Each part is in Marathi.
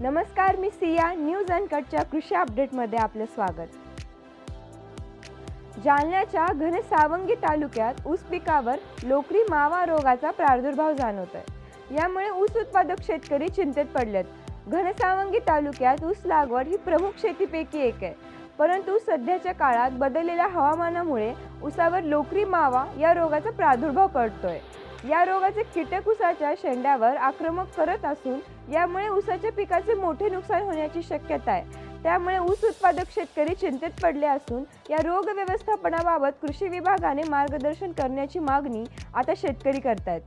नमस्कार मी सिया न्यूज अनकटच्या कृषी अपडेटमध्ये आपलं स्वागत. जालन्याच्या घनसावंगी तालुक्यात ऊस पिकावर लोकरी मावा रोगाचा प्रादुर्भाव जाणवतोय. यामुळे ऊस उत्पादक शेतकरी चिंतेत पडलेत. घनसावंगी तालुक्यात ऊस लागवड ही प्रमुख शेतीपैकी एक आहे. परंतु सध्याच्या काळात बदललेल्या हवामानामुळे ऊसावर लोकरी मावा या रोगाचा प्रादुर्भाव पडतोय. या रोगाचे कीटक ऊसाच्या शेंड्यावर आक्रमक करत असून यामुळे ऊसाच्या पिकाचे मोठे नुकसान होण्याची शक्यता आहे. त्यामुळे ऊस उत्पादक शेतकरी चिंतेत पडले असून या रोग व्यवस्थापनाबाबत कृषी विभागाने मार्गदर्शन करण्याची मागणी आता शेतकरी करतायत.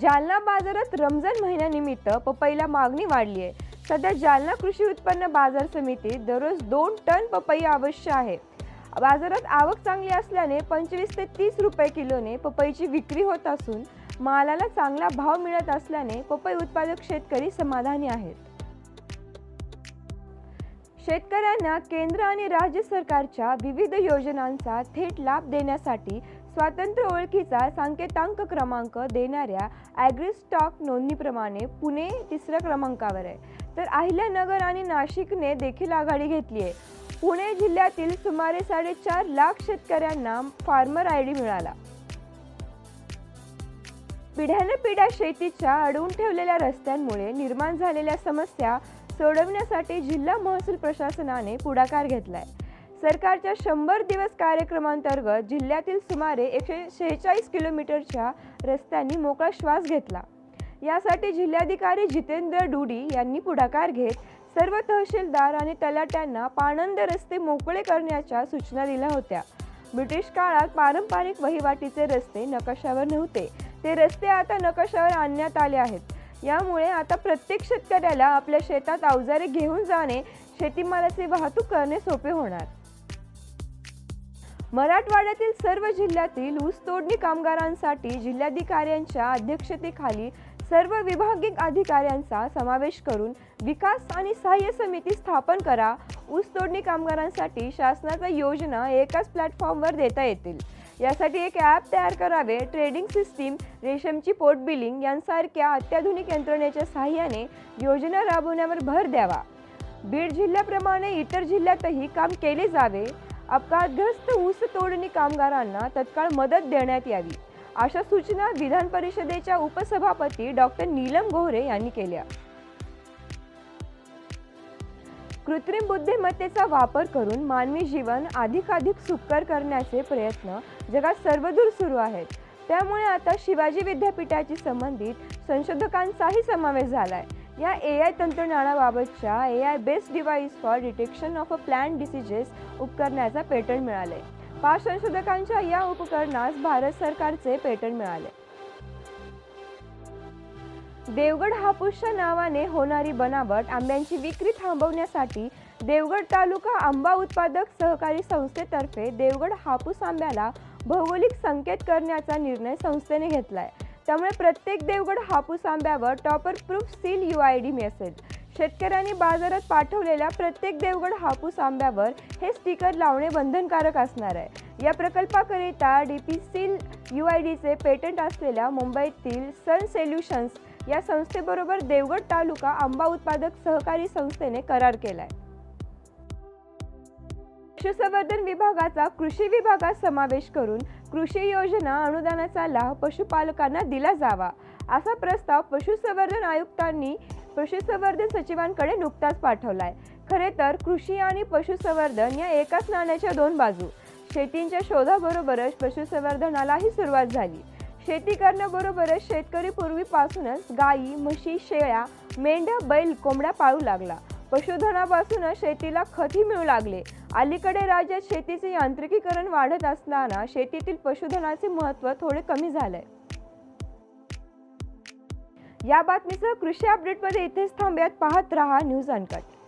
जालना बाजारात रमजान महिन्यानिमित्त पपईला मागणी वाढली आहे. सध्या जालना कृषी उत्पन्न बाजार समितीत दररोज दोन टन पपई आवश्यक आहे. बाजारात आवक चांगली असल्याने पंचवीस ते तीस रुपये किलोने पपईची विक्री होत असून मालाला चांगला भाव मिळत असल्याने पपई उत्पादक शेतकरी समाधानी आहेत. शेतकऱ्यांना केंद्र आणि राज्य सरकारच्या विविध योजनांचा थेट लाभ देण्यासाठी स्वातंत्र्य ओळखीचा सांकेतांक क्रमांक देणाऱ्या ॲग्री स्टॉक नोंदणीप्रमाणे पुणे तिसऱ्या क्रमांकावर आहे. तर अहिल्यानगर आणि नाशिकने देखील आघाडी घेतली आहे. पुणे जिल्ह्यातील सुमारे साडेचार लाख शेतकऱ्यांना फार्मर आय डी मिळाला. पिढ्याने पिढ्या शेतीच्या अडवून ठेवलेल्या रस्त्यांमुळे निर्माण झालेल्या समस्या सोडवण्यासाठी जिल्हा महसूल प्रशासनाने पुढाकार घेतलाय. सरकारच्या शंभर दिवस कार्यक्रमांतर्गत जिल्ह्यातील सुमारे एकशे शेहेचाळीस किलोमीटरच्या रस्त्यांनी मोकळा श्वास घेतला. यासाठी जिल्हाधिकारी जितेंद्र डुडी यांनी पुढाकार घेत सर्व तहसीलदार आणि तलाट्यांना पाणंद रस्ते मोकळे करण्याच्या सूचना दिल्या होत्या. ब्रिटिश काळात पारंपरिक वहिवाटीचे रस्ते नकाशावर नव्हते. ते रस्ते आता नकाशावर आणण्यात आले आहेत. यामुळे आता प्रत्येक शेतकऱ्याला आपल्या शेतात अवजारे घेऊन जाणे शेतीमालाची वाहतूक करणे सोपे होणार. मराठवाड्यातील सर्व जिल्ह्यातील ऊस तोडणी कामगारांसाठी जिल्हाधिकाऱ्यांच्या अध्यक्षतेखाली सर्व विभागीय अधिकाऱ्यांचा समावेश करून विकास आणि सहाय्य समिती स्थापन करा. ऊस तोडणी कामगारांसाठी शासनाच्या योजना एकाच प्लॅटफॉर्मवर देता येतील. यासाठी एक ॲप तयार करावे. ट्रेडिंग सिस्टीम रेशमची पोट बिलिंग यांसारख्या अत्याधुनिक यंत्रणेच्या सहाय्याने योजना राबवण्यावर भर द्यावा. बीड जिल्ह्याप्रमाणे इतर जिल्ह्यातही काम केले जावे. अपघातग्रस्त ऊस तोडणी कामगारांना तत्काळ मदत देण्यात यावी. अशा सूचना विधान परिषदेच्या उपसभापती डॉक्टर नीलम गोहरे यांनी केल्या. कृत्रिम बुद्धिमत्तेचा वापर करून मानवी जीवन अधिकाधिक सुकर करण्याचे प्रयत्न जगात सर्वदूर सुरू आहेत. त्यामुळे आता शिवाजी विद्यापीठाशी संबंधित संशोधकांचाही समावेश झाला आहे या A I तंत्रज्ञानाबाबतच्या A I based device for detection of a plant diseases उपकरणाचा पेटंट मिळाले पाच संशोधकांच्या या उपकरणास भारत सरकारचे पेटंट मिळाले देवगड हापूसच्या नावाने होणारी बनावट आंब्यांची विक्री थांबवण्यासाठी देवगड तालुका आंबा उत्पादक सहकारी संस्थेतर्फे देवगड हापूस आंब्याला भौगोलिक संकेत करण्याचा निर्णय संस्थेने घेतलाय. त्यामुळे प्रत्येक Devgad Hapus आंब्यावर tamper proof seal U I D message. शेतकऱ्यांनी बाजारात पाठवलेल्या प्रत्येक देवगड हापूस आंब्यावर हे स्टिकर लावणे बंधनकारक असणार आहे. या प्रकल्पाकरिता D P seal U I डीचे पेटंट असलेल्या मुंबईतील सन सेल्युशन्स या संस्थेबरोबर देवगड तालुका आंबा उत्पादक सहकारी संस्थेने करार केलाय. पशुसंवर्धन विभागाचा कृषी विभागात समावेश करून कृषी योजना अनुदानाचा लाभ पशुपालकांना दिला जावा असा प्रस्ताव पशुसंवर्धन आयुक्तांनी पशुसंवर्धन सचिवांकडे नुकताच पाठवलाय. खरे तर कृषी आणि पशुसंवर्धन या एकाच नाण्याच्या दोन बाजू शेतींच्या शोधाबरोबरच पशुसंवर्धनालाही सुरुवात झाली. शेती करण्याबरोबरच शेतकरी पूर्वीपासूनच गायी म्हशी शेळ्या मेंढ्या बैल कोंबड्या पाळू लागला. पशुधनापासूनच शेतीला खतही मिळू लागले. अलीकडे राज्यात शेतीचे यांत्रिकीकरण वाढत असताना शेतीतील पशुधनाचे महत्त्व थोडे कमी झालंय. या बातमीसह कृषी अपडेटमध्ये इथेच थांब्यात. पाहत रहा न्यूज अनकट.